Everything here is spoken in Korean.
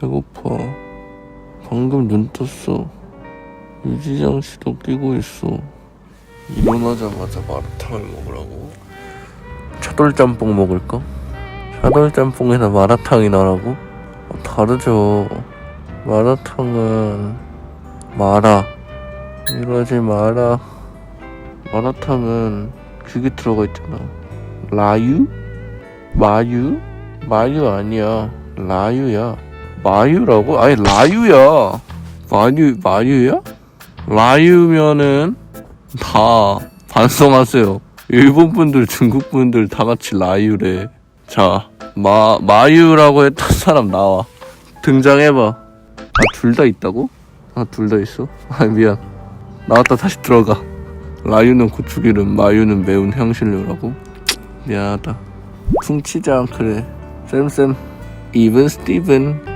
배고파. 방금 눈 떴어. 유지장 씨도 끼고 있어. 일어나자마자 마라탕을 먹으라고? 차돌짬뽕 먹을까? 차돌짬뽕이나 마라탕이 나 라고? 어, 다르죠. 마라탕은 마라. 이러지 마라. 마라탕은 그게 들어가 있잖아. 라유? 마유? 마유 아니야. 라유야. 마유라고? 아니 라유야. 마유 마유야? 라유면은 다 반성하세요. 일본 분들, 중국 분들 다 같이 라유래. 자, 마 마유라고 했던 사람 나와. 등장해봐. 아, 둘 다 있다고? 아, 둘 다 있어? 아, 미안. 나왔다 다시 들어가. 라유는 고추기름, 마유는 매운 향신료라고? 미안하다. 퉁치자, 그래. 쌤쌤. 이븐 스티븐.